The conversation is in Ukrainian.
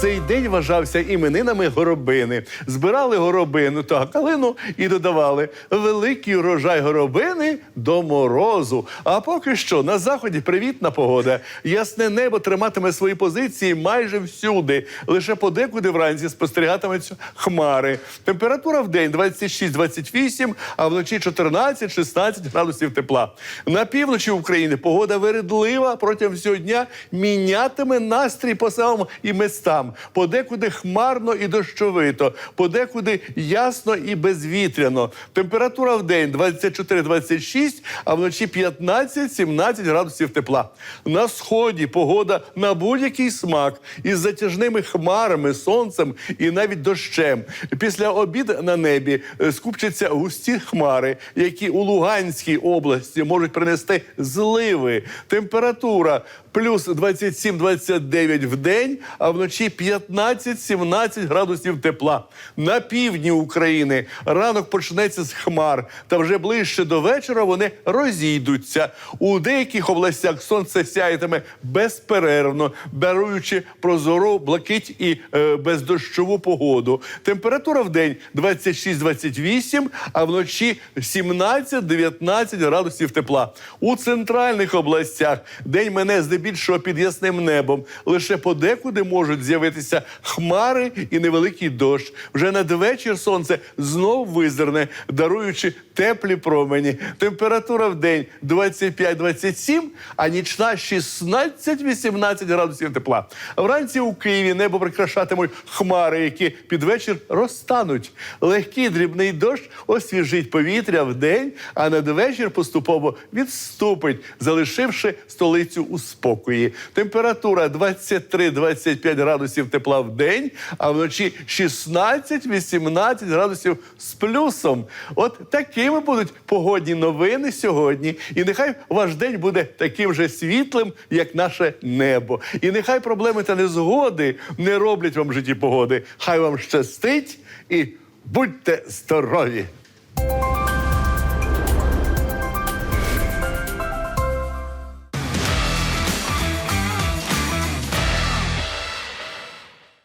Цей день вважався іменинами горобини. Збирали горобину та калину і додавали великий урожай горобини до морозу. А поки що на заході привітна погода. Ясне небо триматиме свої позиції майже всюди. Лише подекуди вранці спостерігатимуться хмари. Температура в день 26-28, а вночі 14-16 градусів тепла. На півночі України погода вередлива протягом всього дня мінятиме настрій по самим і містам. Подекуди хмарно і дощовито, подекуди ясно і безвітряно. Температура в день 24-26, а вночі 15-17 градусів тепла. На сході погода на будь-який смак із затяжними хмарами, сонцем і навіть дощем. Після обід на небі е, скупчаться густі хмари, які у Луганській області можуть принести зливи. Температура плюс 27-29 в день, а вночі 15-17 градусів тепла. На півдні України ранок почнеться з хмар, та вже ближче до вечора вони розійдуться. У деяких областях сонце сяятиме безперервно, даруючи прозору блакить і е, бездощову погоду. Температура в день 26-28, а вночі 17-19 градусів тепла. У центральних областях день мене здебільшого під ясним небом. Лише подекуди можуть з'явитися хмари і невеликий дощ. Вже надвечір сонце знов визирне, даруючи теплі промені. Температура в день 25-27, а нічна 16-18 градусів тепла. Вранці у Києві небо прикрашатимуть хмари, які під вечір розтануть. Легкий дрібний дощ освіжить повітря в день, а надвечір поступово відступить, залишивши столицю у спокої. Температура 23-25 градусів тепла в день, а вночі 16-18 градусів з плюсом. От такими будуть погодні новини сьогодні. І нехай ваш день буде таким же світлим, як наше небо. І нехай проблеми та незгоди не роблять вам в житті погоди. Хай вам щастить і будьте здорові!